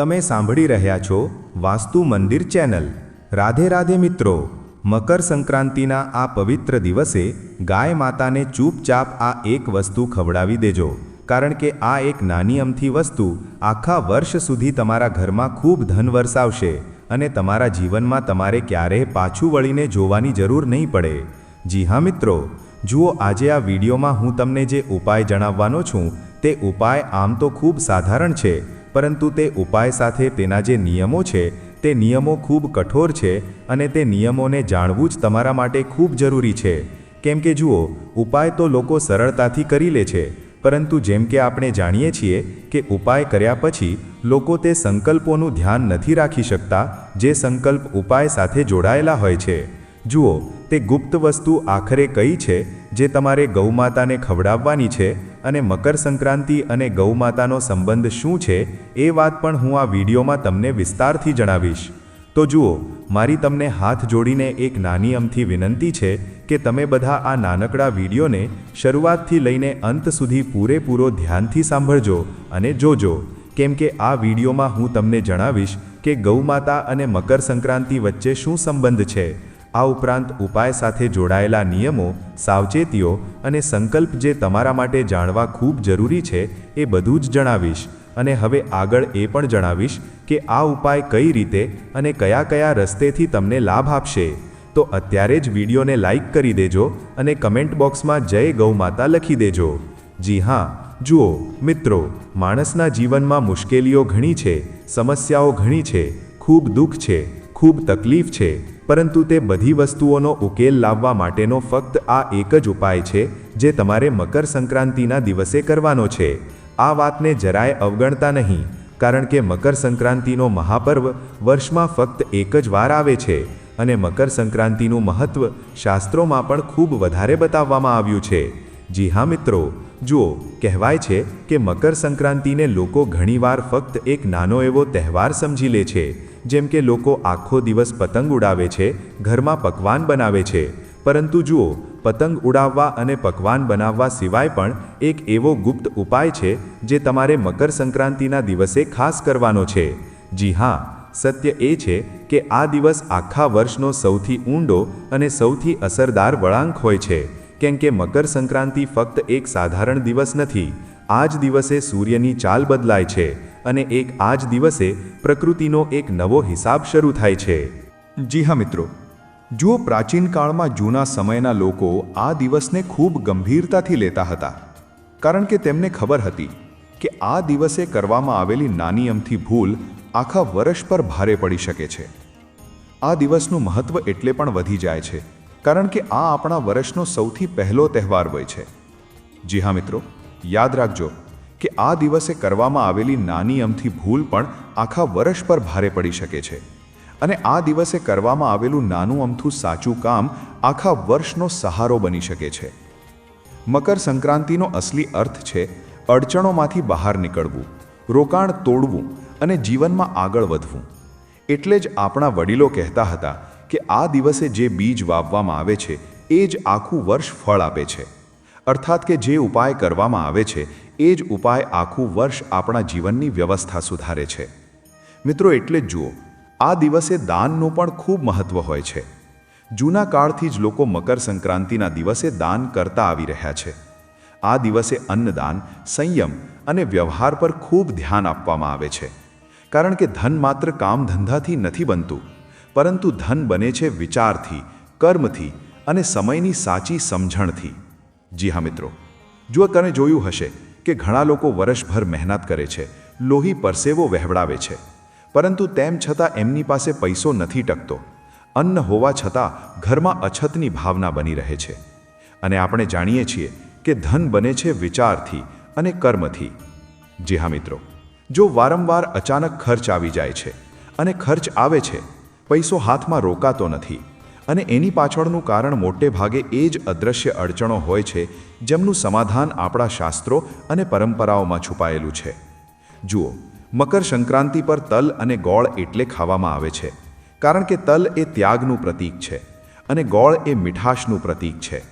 તમે સાંભળી રહ્યા છો વાસ્તુ મંદિર ચેનલ. રાધે રાધે મિત્રો, મકર સંક્રાંતિના આ પવિત્ર દિવસે ગાય માતાને ચૂપચાપ આ એક વસ્તુ ખવડાવી દેજો. કારણ કે આ એક નાની અમથી વસ્તુ આખા વર્ષ સુધી તમારા ઘરમાં ખૂબ ધન વરસાવશે અને તમારા જીવનમાં તમારે ક્યારેય પાછું વળીને જોવાની જરૂર નહીં પડે. જી હા મિત્રો, જુઓ આજે આ વિડીયોમાં હું તમને જે ઉપાય જણાવવાનો છું તે ઉપાય આમ તો ખૂબ સાધારણ છે. પરંતુ તે ઉપાય સાથે તેના જે નિયમો છે, તે નિયમો ખૂબ કઠોર છે અને તે નિયમોને જાણવું જ તમારા માટે ખૂબ જરૂરી છે. કેમ કે જુઓ, ઉપાય તો લોકો સરળતાથી કરી લે છે, પરંતુ જેમ કે આપણે જાણીએ છીએ કે ઉપાય કર્યા પછી લોકો તે સંકલ્પોનું ધ્યાન નથી રાખી શકતા, જે સંકલ્પ ઉપાય સાથે જોડાયેલા હોય છે. જુઓ, તે ગુપ્ત વસ્તુ આખરે કઈ છે જે તમારે ગૌમાતાને ખવડાવવાની છે અને મકર સંક્રાંતિ અને ગૌમાતાનો સંબંધ શું છે એ વાત પણ હું આ વિડીયોમાં તમને વિસ્તારથી જણાવીશ. તો જુઓ, મારી તમને હાથ જોડીને એક નાની અમથી વિનંતી છે કે તમે બધા આ નાનકડા વિડીયોને શરૂઆતથી લઈને અંત સુધી પૂરેપૂરો ધ્યાનથી સાંભળજો અને જોજો. કેમ કે આ વિડીયોમાં હું તમને જણાવીશ કે ગૌમાતા અને મકર સંક્રાંતિ વચ્ચે શું સંબંધ છે. આ ઉપરાંત ઉપાય સાથે જોડાયેલા નિયમો, સાવચેતીઓ અને સંકલ્પ જે તમારા માટે જાણવા ખૂબ જરૂરી છે એ બધું જ જણાવીશ. અને હવે આગળ એ પણ જણાવીશ કે આ ઉપાય કઈ રીતે અને કયા કયા રસ્તેથી તમને લાભ આપશે. તો અત્યારે જ વિડીયોને લાઇક કરી દેજો અને કમેન્ટ બોક્સમાં જય ગૌમાતા લખી દેજો. જી હા, જુઓ, મિત્રો, માણસના જીવનમાં મુશ્કેલીઓ ઘણી છે, સમસ્યાઓ ઘણી છે, ખૂબ દુઃખ છે, ખૂબ તકલીફ છે. પરંતુ તે બધી વસ્તુઓનો ઉકેલ લાવવા માટેનો ફક્ત આ એક જ ઉપાય છે, જે તમારે મકર સંક્રાંતિના દિવસે કરવાનો છે. આ વાતને જરાય અવગણતા નહીં, કારણ કે મકર સંક્રાંતિનો મહાપર્વ વર્ષમાં ફક્ત એક જ વાર આવે છે અને મકર સંક્રાંતિનું મહત્વ શાસ્ત્રોમાં પણ ખૂબ વધારે બતાવવામાં આવ્યું છે. જી હા મિત્રો, જુઓ, કહેવાય છે કે મકર સંક્રાંતિને લોકો ઘણીવાર ફક્ત એક નાનો એવો તહેવાર સમજી લે છે. જેમ કે લોકો આખો દિવસ પતંગ ઉડાવે છે, ઘરમાં પકવાન બનાવે છે. પરંતુ જુઓ, પતંગ ઉડાવવા અને પકવાન બનાવવા સિવાય પણ એક એવો ગુપ્ત ઉપાય છે, જે તમારે મકર સંક્રાંતિના દિવસે ખાસ કરવાનો છે. જી હા, સત્ય એ છે કે આ દિવસ આખા વર્ષનો સૌથી ઊંડો અને સૌથી અસરદાર વળાંક હોય છે. કેમ કે મકર સંક્રાંતિ ફક્ત એક સાધારણ દિવસ નથી, આ જ દિવસે સૂર્યની ચાલ બદલાય છે. અને એક આ જ દિવસે પ્રકૃતિનો એક નવો હિસાબ શરૂ થાય છે. જી હા મિત્રો, જુઓ પ્રાચીન કાળમાં જૂના સમયના લોકો આ દિવસને ખૂબ ગંભીરતાથી લેતા હતા. કારણ કે તેમને ખબર હતી કે આ દિવસે કરવામાં આવેલી નાની અમથી ભૂલ આખા વર્ષ પર ભારે પડી શકે છે. આ દિવસનું મહત્વ એટલે પણ વધી જાય છે, કારણ કે આ આપણા વર્ષનો સૌથી પહેલો તહેવાર હોય છે. જી હા મિત્રો, યાદ રાખજો કે આ દિવસે કરવામાં આવેલી નાની અમથી ભૂલ પણ આખા વર્ષ પર ભારે પડી શકે છે. અને આ દિવસે કરવામાં આવેલું નાનું અમથું સાચું કામ આખા વર્ષનો સહારો બની શકે છે. મકર સંક્રાંતિનો અસલી અર્થ છે અડચણોમાંથી બહાર નીકળવું, રોકાણ તોડવું અને જીવનમાં આગળ વધવું. એટલે જ આપણા વડીલો કહેતા હતા કે આ દિવસે જે બીજ વાવવામાં આવે છે, એ જ આખું વર્ષ ફળ આપે છે. અર્થાત કે જે ઉપાય કરવામાં આવે છે, એ જ ઉપાય આખું વર્ષ આપણા જીવનની વ્યવસ્થા સુધારે છે. મિત્રો, એટલે જ જુઓ, આ દિવસે દાનનું પણ ખૂબ મહત્વ હોય છે. જૂના કાળથી જ લોકો મકર સંક્રાંતિના દિવસે દાન કરતા આવી રહ્યા છે. આ દિવસે અન્નદાન, સંયમ અને વ્યવહાર પર ખૂબ ધ્યાન આપવામાં આવે છે. કારણ કે ધન માત્ર કામ ધંધાથી નથી બનતું, પરંતુ ધન બને છે વિચારથી, કર્મથી અને સમયની સાચી સમજણથી. જી હા, મિત્રો. જો તમે જોયું હશે કે ઘણા લોકો વર્ષભર મહેનત કરે છે, લોહી પરસેવો વહેવડાવે છે, પરંતુ તેમ છતાં એમની પાસે પૈસો નથી ટકતો, અન્ન હોવા છતાં ઘરમાં અછતની ભાવના બની રહે છે. અને આપણે જાણીએ છીએ કે ધન બને છે વિચારથી અને કર્મથી. જી હા, મિત્રો. જો વારંવાર અચાનક ખર્ચ આવી જાય છે અને ખર્ચ આવે છે, પૈસો હાથમાં રોકાતો નથી અને એની પાછળનું કારણ મોટે ભાગે એ જ અદૃશ્ય અડચણો હોય છે, જેમનું સમાધાન આપણા શાસ્ત્રો અને પરંપરાઓમાં છુપાયેલું છે. જુઓ, મકર સંક્રાંતિ પર તલ અને ગોળ એટલે ખાવામાં આવે છે, કારણ કે તલ એ ત્યાગનું પ્રતીક છે અને ગોળ એ મીઠાશનું પ્રતીક છે.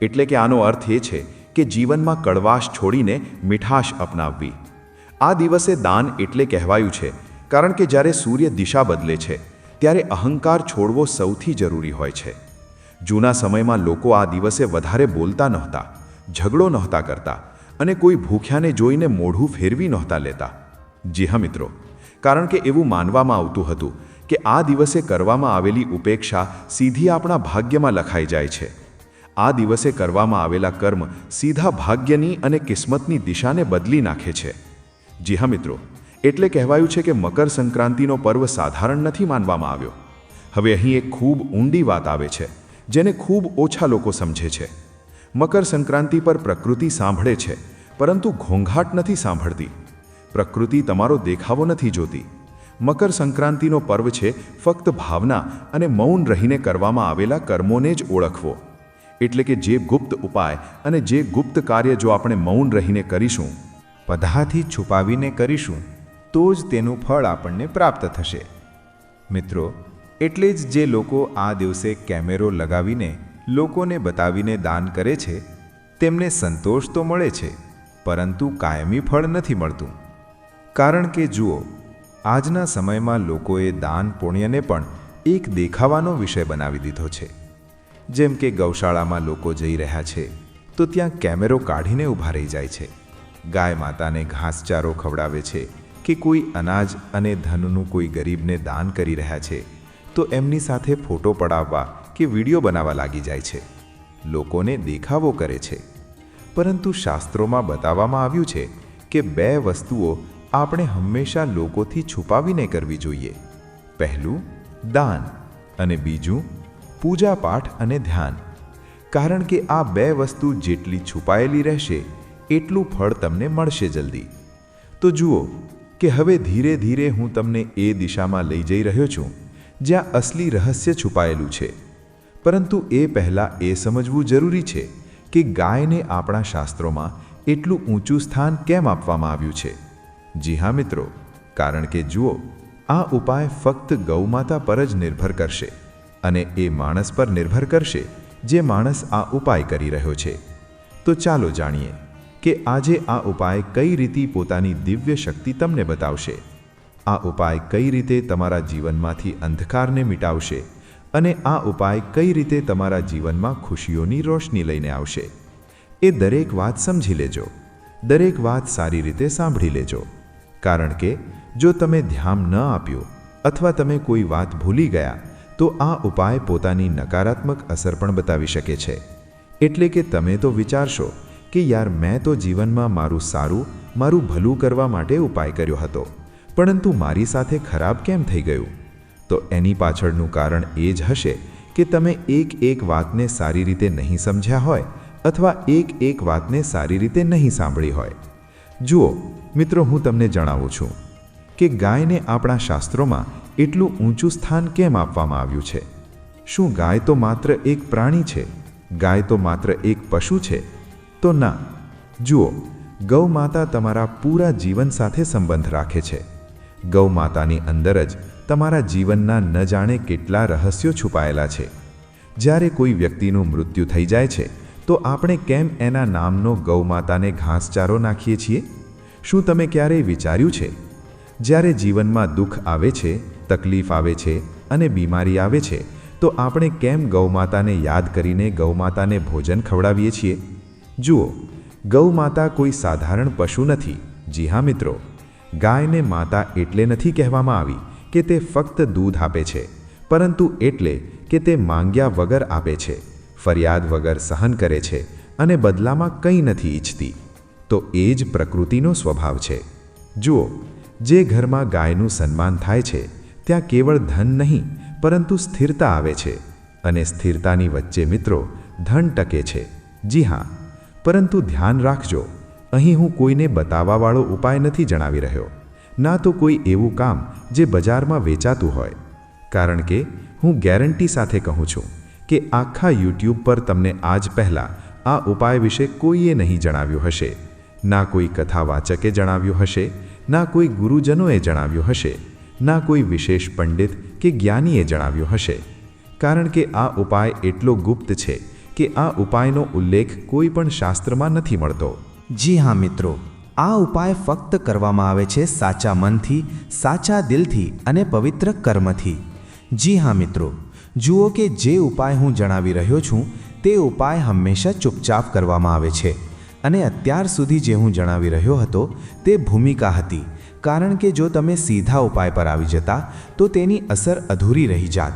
એટલે કે આનો અર્થ એ છે કે જીવનમાં કડવાશ છોડીને મીઠાશ અપનાવવી. આ દિવસે દાન એટલે કહેવાયું છે, કારણ કે જ્યારે સૂર્ય દિશા બદલે છે ત્યારે અહંકાર છોડવો સૌથી જરૂરી હોય છે. જૂના સમયમાં લોકો આ દિવસે વધારે બોલતા નહોતા, ઝઘડો નહોતા કરતા અને કોઈ ભૂખ્યાને જોઈને મોઢું ફેરવી નહોતા લેતા. જી હા મિત્રો, કારણ કે એવું માનવામાં આવતું હતું કે આ દિવસે કરવામાં આવેલી ઉપેક્ષા સીધી આપણા ભાગ્યમાં લખાઈ જાય છે. આ દિવસે કરવામાં આવેલા કર્મ સીધા ભાગ્યની અને કિસ્મતની દિશાને બદલી નાખે છે. જી હા મિત્રો એટલે કહેવાયું છે કે મકર સંક્રાંતિનો પર્વ સાધારણ નથી માનવામાં આવ્યો. હવે અહીં એક ખૂબ ઊંડી વાત આવે છે, જેને ખૂબ ઓછા લોકો સમજે છે. મકર સંક્રાંતિ પર પ્રકૃતિ સાંભળે છે, પરંતુ ઘોંઘાટ નથી સાંભળતી. પ્રકૃતિ તમારો દેખાવો નથી જોતી. મકર સંક્રાંતિનો પર્વ છે ફક્ત ભાવના અને મૌન રહીને કરવામાં આવેલા કર્મોને જ ઓળખવો. એટલે કે જે ગુપ્ત ઉપાય અને જે ગુપ્ત કાર્ય જો આપણે મૌન રહીને કરીશું, પધાથી છુપાવીને કરીશું તો જ તેનું ફળ આપણને પ્રાપ્ત થશે. મિત્રો, એટલે જ જે લોકો આ દિવસે કેમેરો લગાવીને લોકોને બતાવીને દાન કરે છે, તેમને સંતોષ તો મળે છે, પરંતુ કાયમી ફળ નથી મળતું. કારણ કે જુઓ, આજના સમયમાં લોકોએ દાન પુણ્યને પણ એક દેખાવાનો વિષય બનાવી દીધો છે. જેમ કે ગૌશાળામાં લોકો જઈ રહ્યા છે, તો ત્યાં કેમેરો કાઢીને ઊભા રહી જાય છે. ગાય માતાને ઘાસચારો ખવડાવે છે કે કોઈ અનાજ અને ધનનું કોઈ ગરીબને દાન કરી રહ્યા છે, તો એમની સાથે ફોટો પડાવવા કે વીડિયો બનાવવા લાગી જાય છે. લોકોને દેખાવો કરે છે. પરંતુ શાસ્ત્રોમાં બતાવવામાં આવ્યું છે કે બે વસ્તુઓ આપણે હંમેશા લોકોથી છુપાવીને કરવી જોઈએ. પહેલું, દાન અને બીજું, પૂજાપાઠ અને ધ્યાન. કારણ કે આ બે વસ્તુ જેટલી છુપાયેલી રહેશે, એટલું ફળ તમને મળશે જલ્દી. તો જુઓ કે હવે ધીરે ધીરે હું તમને એ દિશામાં લઈ જઈ રહ્યો છું, જ્યાં અસલી રહસ્ય છુપાયેલું છે. પરંતુ એ પહેલાં એ સમજવું જરૂરી છે કે ગાયને આપણા શાસ્ત્રોમાં એટલું ઊંચું સ્થાન કેમ આપવામાં આવ્યું છે. જી હા, મિત્રો, કારણ કે જુઓ, આ ઉપાય ફક્ત ગૌમાતા પર જ નિર્ભર કરશે અને એ માણસ પર નિર્ભર કરશે જે માણસ આ ઉપાય કરી રહ્યો છે. તો ચાલો જાણીએ કે આજે આ ઉપાય કઈ રીતે પોતાની દિવ્ય શક્તિ તમને બતાવશે? આ ઉપાય કઈ રીતે તમારા જીવનમાંથી અંધકારને મિટાવશે? અને આ ઉપાય કઈ રીતે તમારા જીવનમાં ખુશીઓની રોશની લઈને આવશે? એ દરેક વાત સમજી લેજો. દરેક વાત સારી રીતે સાંભળી લેજો. કારણ કે જો તમે ધ્યાન ન આપ્યું અથવા તમે કોઈ વાત ભૂલી ગયા, તો આ ઉપાય પોતાની નકારાત્મક અસર પણ બતાવી શકે છે. એટલે કે તમે તો વિચારશો કે યાર મેં તો જીવનમાં મારું સારું, મારું ભલું કરવા માટે ઉપાય કર્યો હતો, પરંતુ મારી સાથે ખરાબ કેમ થઈ ગયું? તો એની પાછળનું કારણ એ જ હશે કે તમે એક એક વાતને સારી રીતે નહીં સમજ્યા હોય અથવા એક એક વાતને સારી રીતે નહીં સાંભળી હોય. જુઓ, મિત્રો, હું તમને જણાવું છું કે ગાયને આપણા શાસ્ત્રોમાં એટલું ઊંચું સ્થાન કેમ આપવામાં આવ્યું છે? શું ગાય તો માત્ર એક પ્રાણી છે? ગાય તો માત્ર એક પશુ છે? તો ના, જુઓ, ગૌ માતા તમારા પૂરા જીવન સાથે સંબંધ રાખે છે. ગૌ માતાની અંદર જ તમારા જીવનના ન જાણે કેટલા રહસ્યો છુપાયેલા છે. જ્યારે કોઈ વ્યક્તિનું મૃત્યુ થઈ જાય છે, તો આપણે કેમ એના નામનો ગૌ માતાને ઘાસચારો નાખીએ છીએ? શું તમે ક્યારેય વિચાર્યું છે? જ્યારે જીવનમાં દુઃખ આવે છે, તકલીફ આવે છે અને બીમારી આવે છે, તો આપણે કેમ ગૌમાતાને યાદ કરીને ગૌમાતાને ભોજન ખવડાવીએ છીએ? જુઓ ગૌમાતા કોઈ સાધારણ પશુ નથી. જી હા મિત્રો, ગાયને માતા એટલે નથી કહેવામાં આવી કે તે ફક્ત દૂધ આપે છે, પરંતુ એટલે કે તે માંગ્યા વગર આપે છે, ફરિયાદ વગર સહન કરે છે અને બદલામાં કંઈ નથી ઈચ્છતી. તો એ જ પ્રકૃતિનો સ્વભાવ છે. જુઓ, જે ઘરમાં ગાયનું સન્માન થાય છે, ત્યાં કેવળ ધન નહીં, પરંતુ સ્થિરતા આવે છે અને સ્થિરતાની વચ્ચે મિત્રો, ધન ટકે છે. જી હા પરંતુ ધ્યાન રાખજો, અહીં હું કોઈને બતાવવાવાળો ઉપાય નથી જણાવી રહ્યો. ના તો કોઈ એવું કામ જે બજારમાં વેચાતું હોય. કારણ કે હું ગેરંટી સાથે કહું છું કે આખા યુટ્યુબ પર તમને આજ પહેલાં આ ઉપાય વિશે કોઈએ નહીં જણાવ્યું હશે. ના કોઈ કથાવાચકે જણાવ્યું હશે, ના કોઈ ગુરુજનોએ જણાવ્યું હશે, ના કોઈ વિશેષ પંડિત કે જ્ઞાનીએ જણાવ્યું હશે. કારણ કે આ ઉપાય એટલો ગુપ્ત છે કે આ ઉપાયનો ઉલ્લેખ કોઈ પણ શાસ્ત્રમાં નથી મળતો. જી હા મિત્રો, આ ઉપાય ફક્ત કરવામાં આવે છે સાચા મનથી, સાચા દિલથી અને પવિત્ર કર્મથી. જી હા મિત્રો, જુઓ કે જે ઉપાય હું જણાવી રહ્યો છું, તે ઉપાય હંમેશા ચૂપચાપ કરવામાં આવે છે. અને અત્યાર સુધી જે હું જણાવી રહ્યો હતો, તે ભૂમિકા હતી. કારણ કે જો તમે સીધા ઉપાય પર આવી જતા, તો તેની અસર અધૂરી રહી જાત.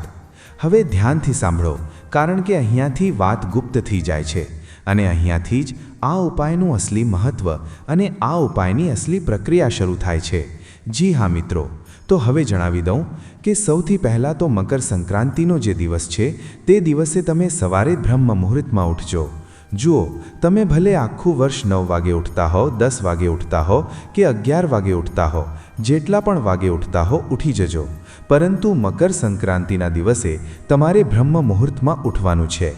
હવે ધ્યાનથી સાંભળો કારણ કે અહીંયાથી વાત ગુપ્ત થઈ જાય છે અને અહીંયાથી જ આ ઉપાયનું અસલી મહત્ત્વ અને આ ઉપાયની અસલી પ્રક્રિયા શરૂ થાય છે. જી હા મિત્રો, તો હવે જણાવી દઉં કે સૌથી પહેલાં તો મકર સંક્રાંતિનો જે દિવસ છે તે દિવસે તમે સવારે બ્રહ્મ મુહૂર્તમાં ઉઠજો. જુઓ, તમે ભલે આખું વર્ષ નવ વાગે ઉઠતા હો, દસ વાગે ઉઠતા હો કે અગિયાર વાગે ઉઠતા હો, જેટલા પણ વાગે ઉઠતા હો, ઉઠી જજો. પરંતુ મકર સંક્રાંતિના દિવસે તમારે બ્રહ્મ મુહૂર્તમાં ઉઠવાનું છે.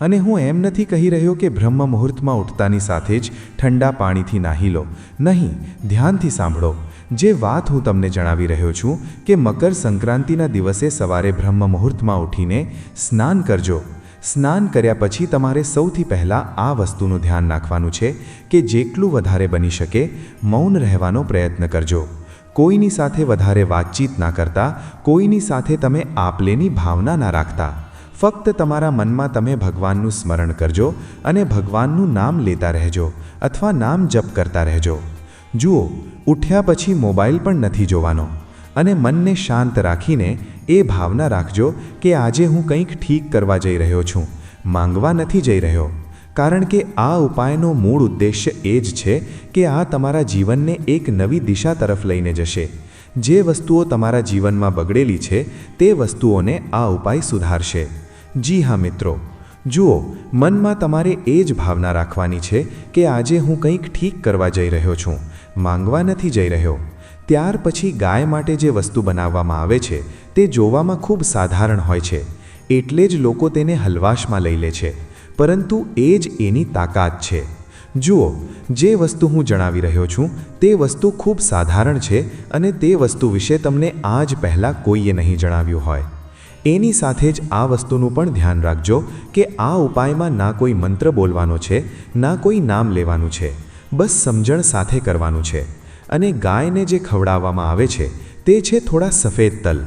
અને હું એમ નથી કહી રહ્યો કે બ્રહ્મ મુહૂર્તમાં ઉઠતાની સાથે જ ઠંડા પાણીથી નાહી લો. નહીં, ધ્યાનથી સાંભળો. જે વાત હું તમને જણાવી રહ્યો છું કે મકર સંક્રાંતિના દિવસે સવારે બ્રહ્મ મુહૂર્તમાં ઉઠીને સ્નાન કરજો. સ્નાન કર્યા પછી તમારે સૌથી પહેલાં આ વસ્તુનું ધ્યાન રાખવાનું છે કે જેટલું વધારે બની શકે, મૌન રહેવાનો પ્રયત્ન કરજો. કોઈની સાથે વધારે વાતચીત ના કરતા, કોઈની સાથે તમે આપલેની ભાવના ના રાખતા. ફક્ત તમારા મનમાં તમે ભગવાનનું સ્મરણ કરજો અને ભગવાનનું નામ લેતા રહેજો અથવા નામ જપ કરતા રહેજો. જુઓ, ઉઠ્યા પછી મોબાઈલ પણ નથી જોવાનો અને મનને શાંત રાખીને એ ભાવના રાખજો કે આજે હું કંઈક ઠીક કરવા જઈ રહ્યો છું, માંગવા નથી જઈ રહ્યો. કારણ કે આ ઉપાયનો મૂળ ઉદ્દેશ્ય એ જ છે કે આ તમારા જીવનને એક નવી દિશા તરફ લઈને જશે. જે વસ્તુઓ તમારા જીવનમાં બગડેલી છે, તે વસ્તુઓને આ ઉપાય સુધારશે. જી હા, મિત્રો. જુઓ, મનમાં તમારે એ જ ભાવના રાખવાની છે કે આજે હું કંઈક ઠીક કરવા જઈ રહ્યો છું, માંગવા નથી જઈ રહ્યો. ત્યાર પછી ગાય માટે જે વસ્તુ બનાવવામાં આવે છે, તે જોવામાં ખૂબ સાધારણ હોય છે. એટલે જ લોકો તેને હલવાશમાં લઈ લે છે. પરંતુ એ જ એની તાકાત છે. જુઓ, જે વસ્તુ હું જણાવી રહ્યો છું, તે વસ્તુ ખૂબ સાધારણ છે અને તે વસ્તુ વિશે તમને આજ પહેલાં કોઈએ નહીં જણાવ્યું હોય. એની સાથે જ આ વસ્તુનું પણ ધ્યાન રાખજો કે આ ઉપાયમાં ના કોઈ મંત્ર બોલવાનો છે, ના કોઈ નામ લેવાનું છે, બસ સમજણ સાથે કરવાનું છે. અને ગાયને જે ખવડાવવામાં આવે છે, તે છે થોડા સફેદ તલ.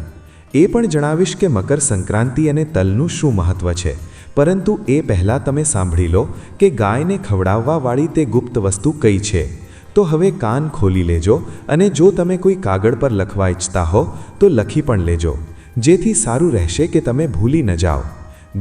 એ પણ જણાવીશ કે મકર સંક્રાંતિ અને તલનું શું મહત્ત્વ છે. પરંતુ એ પહેલાં તમે સાંભળી લો કે ગાયને ખવડાવવાવાળી તે ગુપ્ત વસ્તુ કઈ છે. તો હવે કાન ખોલી લેજો અને જો તમે કોઈ કાગળ પર લખવા ઈચ્છતા હો, તો લખી પણ લેજો. જેથી સારું રહેશે કે તમે ભૂલી ન જાઓ.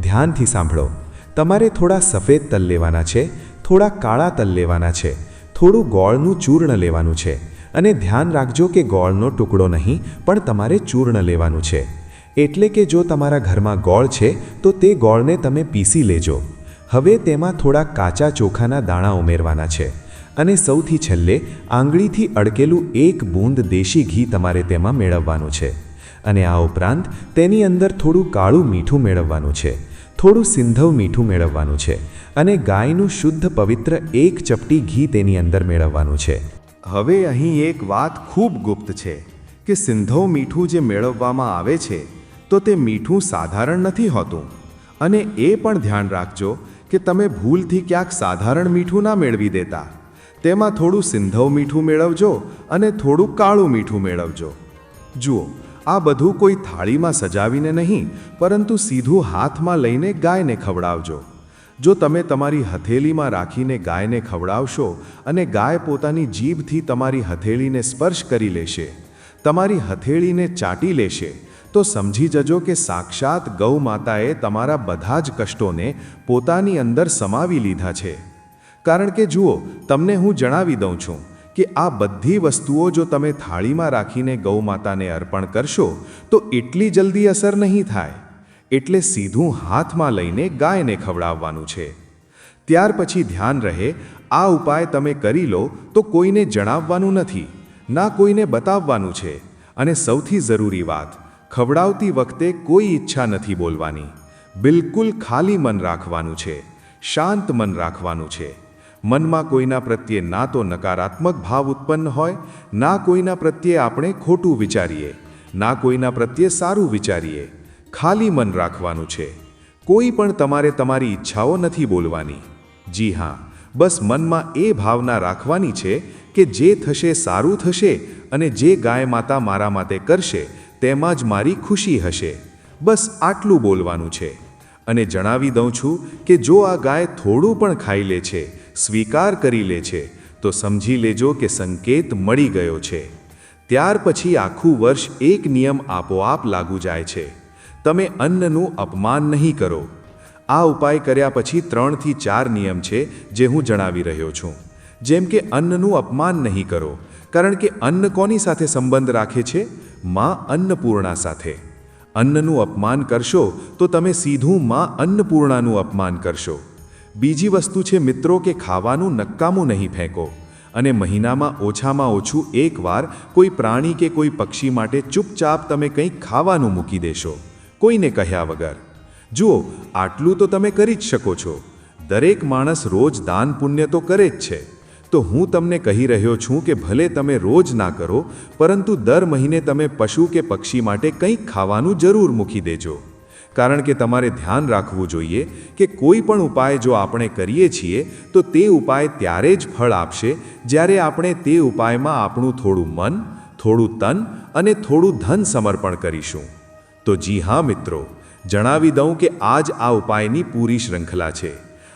ધ્યાનથી સાંભળો. તમારે થોડા સફેદ તલ લેવાના છે, થોડા કાળા તલ લેવાના છે, થોડું ગોળનું ચૂર્ણ લેવાનું છે. અને ધ્યાન રાખજો કે ગોળનો ટુકડો નહીં, પણ તમારે ચૂર્ણ લેવાનું છે. એટલે કે જો તમારા ઘરમાં ગોળ છે, તો તે ગોળને તમે પીસી લેજો. હવે તેમાં થોડા કાચા ચોખાના દાણા ઉમેરવાના છે. અને સૌથી છેલ્લે, આંગળીથી અડકેલું એક બૂંદ દેશી ઘી તમારે તેમાં મેળવવાનું છે. અને આ ઉપરાંત, તેની અંદર થોડું કાળું મીઠું મેળવવાનું છે. થોડું સિંધવ મીઠું મેળવવાનું છે. અને ગાયનું શુદ્ધ પવિત્ર એક ચપટી ઘી તેની અંદર મેળવવાનું છે. હવે અહીં એક વાત ખૂબ ગુપ્ત છે કે સિંધવ મીઠું જે મેળવવામાં આવે છે તો તે મીઠું સાધારણ નથી હોતું. અને એ પણ ધ્યાન રાખજો કે તમે ભૂલથી ક્યાંક સાધારણ મીઠું ના મેળવી દેતા. તેમાં થોડું સિંધવ મીઠું મેળવજો અને થોડું કાળું મીઠું મેળવજો. જુઓ, આ બધું કોઈ થાળીમાં સજાવીને નહીં, પરંતુ સીધું હાથમાં લઈને ગાયને ખવડાવજો. જો તમે તમારી હથેળીમાં રાખીને ગાયને ખવડાવશો અને ગાય પોતાની જીભથી તમારી હથેળીને સ્પર્શ કરી લેશે. તમારી હથેળીને ચાટી લેશે. તો સમજી જજો કે સાક્ષાત ગૌ માતાએ તમારા બધા જ કષ્ટોને પોતાની અંદર સમાવી લીધા છે. કારણ કે જુઓ, તમને હું જણાવી દઉં છું કે આ બધી વસ્તુઓ જો તમે થાળીમાં રાખીને ગૌ માતાને અર્પણ કરશો, તો એટલી જલ્દી અસર નહીં થાય. એટલે સીધું હાથમાં લઈને ગાયને ખવડાવવાનું છે. ત્યાર પછી ધ્યાન રહે, આ ઉપાય તમે કરી લો, તો કોઈને જણાવવાનું નથી, ના કોઈને બતાવવાનું છે. અને સૌથી જરૂરી વાત ખવડાવતી વખતે કોઈ ઈચ્છા નથી બોલવાની. બિલકુલ ખાલી મન રાખવાનું છે, શાંત મન રાખવાનું છે. મનમાં કોઈના પ્રત્યે ના તો નકારાત્મક ભાવ ઉત્પન્ન હોય, ના કોઈના પ્રત્યે આપણે ખોટું વિચારીએ, ના કોઈના પ્રત્યે સારું વિચારીએ. ખાલી મન રાખવાનું છે. કોઈ પણ તમારે તમારી ઈચ્છાઓ નથી બોલવાની. જી હા, બસ મનમાં એ ભાવના રાખવાની છે કે જે થશે સારું થશે અને જે ગાય માતા મારા માટે કરશે તેમાં જ મારી ખુશી હશે. બસ આટલું બોલવાનું છે. અને જણાવી દઉં છું કે જો આ ગાય થોડું પણ ખાઈ લે છે, સ્વીકાર કરી લે છે, તો સમજી લેજો કે સંકેત મળી ગયો છે. ત્યાર પછી આખું વર્ષ એક નિયમ આપોઆપ લાગુ જાય છે. તમે અન્નનું અપમાન નહીં કરો. આ ઉપાય કર્યા પછી ત્રણથી ચાર નિયમ છે જે હું જણાવી રહ્યો છું. જેમ કે અન્નનું અપમાન નહીં કરો. કારણ કે અન્ન કોની સાથે સંબંધ રાખે છે? માં અન્નપૂર્ણા સાથે. અન્નનું અપમાન કરશો તો તમે સીધું માં અન્નપૂર્ણાનું અપમાન કરશો. બીજી વસ્તુ છે મિત્રો કે ખાવાનું નક્કામું નહીં ફેંકો અને મહિનામાં ઓછામાં ઓછું એકવાર કોઈ પ્રાણી કે કોઈ પક્ષી માટે ચૂપચાપ તમે કંઈક ખાવાનું મૂકી દેશો, કોઈને કહ્યા વગર. જુઓ, આટલું તો તમે કરી જ શકો છો. દરેક માણસ રોજ દાન પુણ્ય તો કરે જ છે. તો હું તમને કહી રહ્યો છું કે ભલે તમે રોજ ના કરો, પરંતુ દર મહિને તમે પશુ કે પક્ષી માટે કંઈક ખાવાનું જરૂર મૂકી દેજો. કારણ કે તમારે ધ્યાન રાખવું જોઈએ કે કોઈ પણ ઉપાય જો આપણે કરીએ છીએ, તો તે ઉપાય ત્યારે જ ફળ આપશે, જ્યારે આપણે તે ઉપાયમાં આપણું થોડું મન, થોડું તન અને થોડું ધન સમર્પણ કરીશું. તો જી હા મિત્રો, જણાવી દઉં કે આજ આ ઉપાયની પૂરી શ્રૃંખલા છે.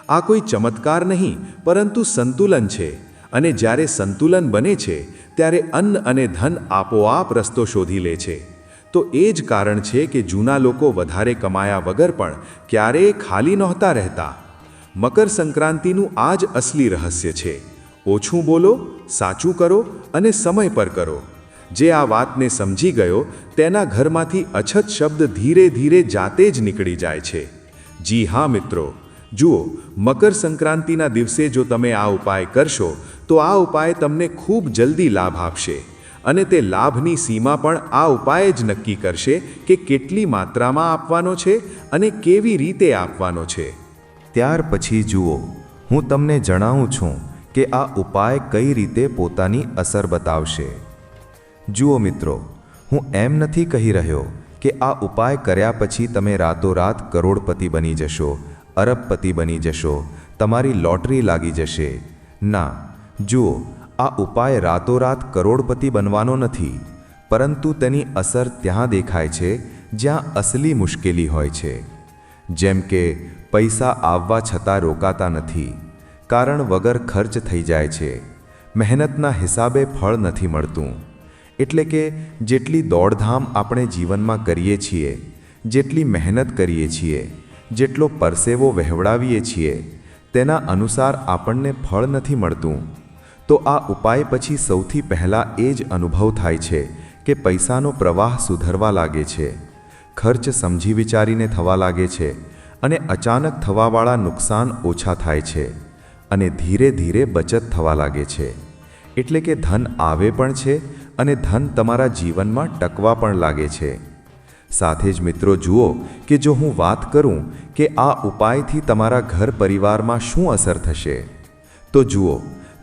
આ કોઈ ચમત્કાર નહીં, પરંતુ સંતુલન છે. અને જ્યારે સંતુલન બને છે, ત્યારે અન્ન અને ધન આપોઆપ રસ્તો શોધી લે છે. તો એ જ કારણ છે કે જૂના લોકો વધારે કમાયા વગર પણ ક્યારેય ખાલી નહોતા રહેતા. મકર સંક્રાંતિનું આ જ અસલી રહસ્ય છે. ઓછું બોલો, સાચું કરો અને સમય પર કરો. જે આ વાતને સમજી ગયો, તેના ઘરમાંથી અછત શબ્દ ધીરે ધીરે જાતે જ નીકળી જાય છે. જી હા, મિત્રો. જુઓ, મકર સંક્રાંતિના દિવસે જો તમે આ ઉપાય કરશો, તો આ ઉપાય તમને ખૂબ જલ્દી લાભ આપશે. અને તે લાભની સીમા પણ આ ઉપાય જ નક્કી કરશે કે કેટલી માત્રામાં આપવાનો છે અને કેવી રીતે આપવાનો છે. ત્યાર પછી જુઓ, હું તમને જણાવું છું કે આ ઉપાય કઈ રીતે પોતાની અસર બતાવશે. જુઓ મિત્રો, હું એમ નથી કહી રહ્યો કે આ ઉપાય કર્યા પછી તમે રાતોરાત કરોડપતિ બની જશો. અરબપતિ બની જશો, તમારી લોટરી લાગી જશે. ના, જુઓ, આ ઉપાય રાતોરાત કરોડપતિ બનવાનો નથી, પરંતુ તેની અસર ત્યાં દેખાય છે, જ્યાં અસલી મુશ્કેલી હોય છે. જેમ કે, પૈસા આવવા છતાં રોકાતા નથી, કારણ વગર ખર્ચ થઈ જાય છે. મહેનતના હિસાબે ફળ નથી મળતું. એટલે કે, જેટલી દોડધામ આપણે જીવનમાં કરીએ છીએ, જેટલી મહેનત કરીએ છીએ જેટલો પરસેવો વહેવડાવીએ છીએ, તેના અનુસાર આપણને ફળ નથી મળતું. તો આ ઉપાય પછી સૌથી પહેલાં એ જ અનુભવ થાય છે કે પૈસાનો પ્રવાહ સુધરવા લાગે છે, ખર્ચ સમજી વિચારીને થવા લાગે છે અને અચાનક થવાવાળા નુકસાન ઓછા થાય છે અને ધીરે ધીરે બચત થવા લાગે છે. એટલે કે ધન આવે પણ છે અને ધન તમારા જીવનમાં ટકવા પણ લાગે છે. સાથે જ મિત્રો જુઓ કે જો હું વાત કરું કે આ ઉપાયથી તમારા ઘર પરિવારમાં શું અસર થશે? તો જુઓ,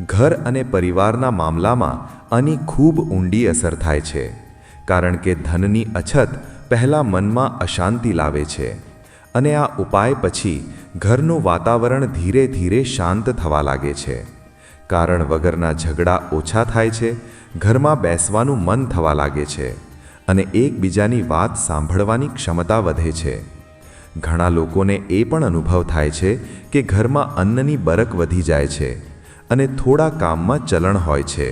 ઘર અને પરિવારના મામલામાં આની ખૂબ ઊંડી અસર થાય છે, કારણ કે ધનની અછત પહેલાં મનમાં અશાંતિ લાવે છે અને આ ઉપાય પછી ઘરનું વાતાવરણ ધીરે ધીરે શાંત થવા લાગે છે. કારણ વગરના ઝઘડા ઓછા થાય છે, ઘરમાં બેસવાનું મન થવા લાગે છે. અને એકબીજાની વાત સાંભળવાની ક્ષમતા વધે છે. ઘણા લોકોને એ પણ અનુભવ થાય છે કે ઘરમાં અન્નની બરક વધી જાય છે અને થોડા કામમાં ચલણ હોય છે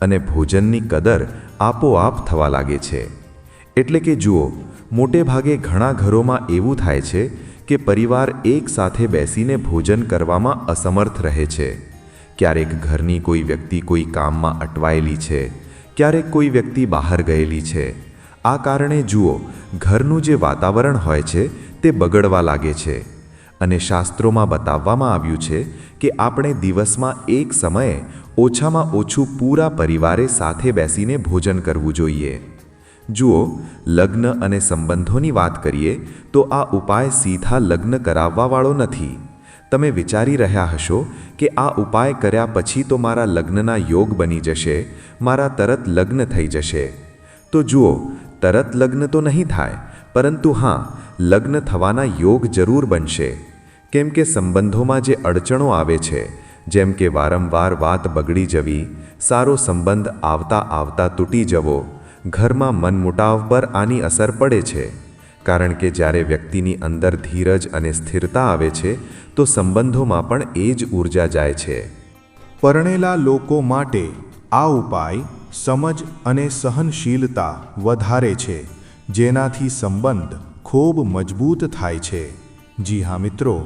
અને ભોજનની કદર આપોઆપ થવા લાગે છે. એટલે કે જુઓ, મોટે ભાગે ઘણા ઘરોમાં એવું થાય છે કે પરિવાર એકસાથે બેસીને ભોજન કરવામાં અસમર્થ રહે છે. ક્યારેક ઘરની કોઈ વ્યક્તિ કોઈ કામમાં અટવાયેલી છે ક્યારેક કોઈ વ્યક્તિ બહાર ગયેલી છે. આ કારણે જુઓ, ઘરનું જે વાતાવરણ હોય છે, તે બગડવા લાગે છે. અને શાસ્ત્રોમાં બતાવવામાં આવ્યું છે કે આપણે દિવસમાં એક સમયે ઓછામાં ઓછું પૂરા પરિવારે સાથે બેસીને ભોજન કરવું જોઈએ. જુઓ, લગ્ન અને સંબંધોની વાત કરીએ, તો આ ઉપાય સીધા લગ્ન કરાવવાવાળો નથી. તમે વિચારી રહ્યા હશો કે આ ઉપાય કર્યા પછી તો મારા લગ્નના યોગ બની જશે, મારા તરત લગ્ન થઈ જશે. તો જુઓ, તરત લગ્ન તો નહીં થાય, પરંતુ હા, લગ્ન થવાના યોગ જરૂર બનશે. કેમ કે સંબંધોમાં જે અડચણો આવે છે, જેમ કે વારંવાર વાત બગડી જવી, સારો સંબંધ આવતા આવતા તૂટી જવો, ઘરમાં મનમુટાવ પર આની અસર પડે છે. કારણ કે જ્યારે વ્યક્તિની અંદર ધીરજ અને સ્થિરતા આવે છે, તો સંબંધોમાં પણ એ જ ઊર્જા જાય છે. પરણેલા લોકો માટે આ ઉપાય સમજ અને સહનશીલતા વધારે છે, જેનાથી સંબંધ ખૂબ મજબૂત થાય છે. જી હા મિત્રો,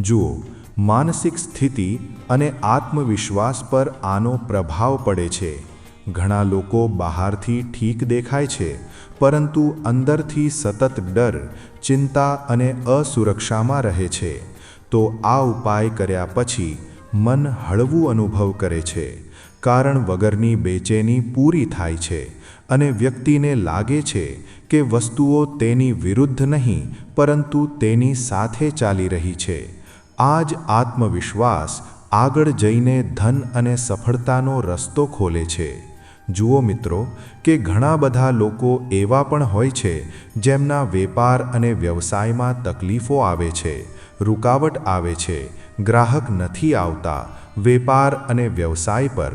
જુઓ, માનસિક સ્થિતિ અને આત્મવિશ્વાસ પર આનો પ્રભાવ પડે છે. ઘણા લોકો બહારથી ઠીક દેખાય છે, પરંતુ અંદરથી સતત ડર, ચિંતા અને અસુરક્ષામાં રહે છે. તો આ ઉપાય કર્યા પછી મન હળવું અનુભવ કરે છે. કારણ વગરની બેચેની પૂરી થાય છે અને વ્યક્તિને લાગે છે કે વસ્તુઓ તેની વિરુદ્ધ નહીં, પરંતુ તેની સાથે ચાલી રહી છે. આ જ આત્મવિશ્વાસ આગળ જઈને ધન અને સફળતાનો રસ્તો ખોલે છે. જુઓ મિત્રો, કે ઘણા બધા લોકો એવા પણ હોય છે, જેમના વેપાર અને વ્યવસાયમાં તકલીફો આવે છે, રૂકાવટ આવે છે, ગ્રાહક નથી આવતા, વેપાર અને વ્યવસાય પર.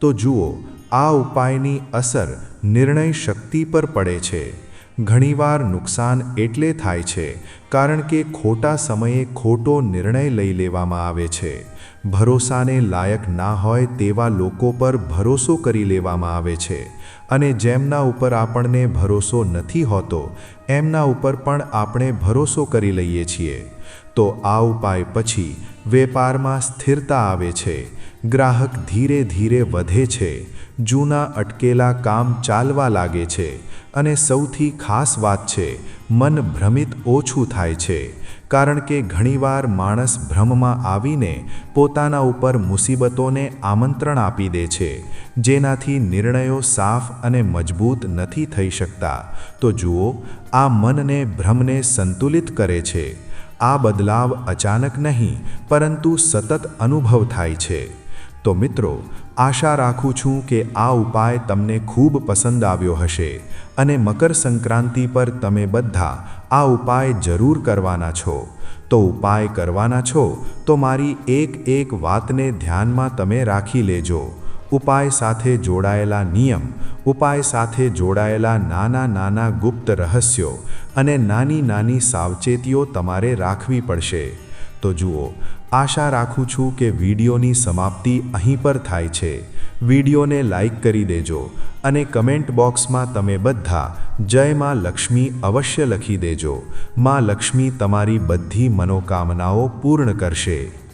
તો જુઓ, આ ઉપાયની અસર નિર્ણય શક્તિ પર પડે છે. ઘણીવાર નુકસાન એટલે થાય છે, કારણ કે ખોટા સમયે ખોટો નિર્ણય લઈ લેવામાં આવે છે. ભરોસાને લાયક ના હોય તેવા લોકો પર ભરોસો કરી લેવામાં આવે છે. અને જેમના ઉપર આપણને ભરોસો નથી હોતો, એમના ઉપર પણ આપણે ભરોસો કરી લઈએ છીએ. તો આ ઉપાય પછી વેપારમાં સ્થિરતા આવે છે, ગ્રાહક ધીરે ધીરે વધે છે, જૂના અટકેલા કામ ચાલવા લાગે છે, અને સૌથી ખાસ વાત છે, મન ભ્રમિત ઓછું થાય છે. કારણ કે ઘણીવાર માણસ ભ્રમમાં આવીને પોતાના ઉપર મુસીબતોને આમંત્રણ આપી દે છે, જેનાથી નિર્ણયો સાફ અને મજબૂત નથી થઈ શકતા. તો જુઓ, આ મનને ભ્રમને સંતુલિત કરે છે. આ બદલાવ અચાનક નહીં, પરંતુ સતત અનુભવ થાય છે. તો મિત્રો, આશા રાખું છું કે આ ઉપાય તમને ખૂબ પસંદ આવ્યો હશે અને મકર સંક્રાંતિ પર તમે બધા આ ઉપાય જરૂર કરવાના છો. તો ઉપાય કરવાના છો, તો મારી એક એક વાતને ધ્યાનમાં તમે રાખી લેજો. ઉપાય સાથે જોડાયેલા નિયમ, ઉપાય સાથે જોડાયેલા નાના નાના ગુપ્ત રહસ્યો અને નાની નાની સાવચેતીઓ તમારે રાખવી પડશે. તો જુઓ, આશા રાખું છું કે વિડીયોની સમાપ્તિ અહીં પર થાય છે. વિડીયોને લાઈક કરી દેજો અને કમેન્ટ બોક્સમાં તમે બધા જય માં લક્ષ્મી અવશ્ય લખી દેજો. માં લક્ષ્મી તમારી બધી મનોકામનાઓ પૂર્ણ કરશે.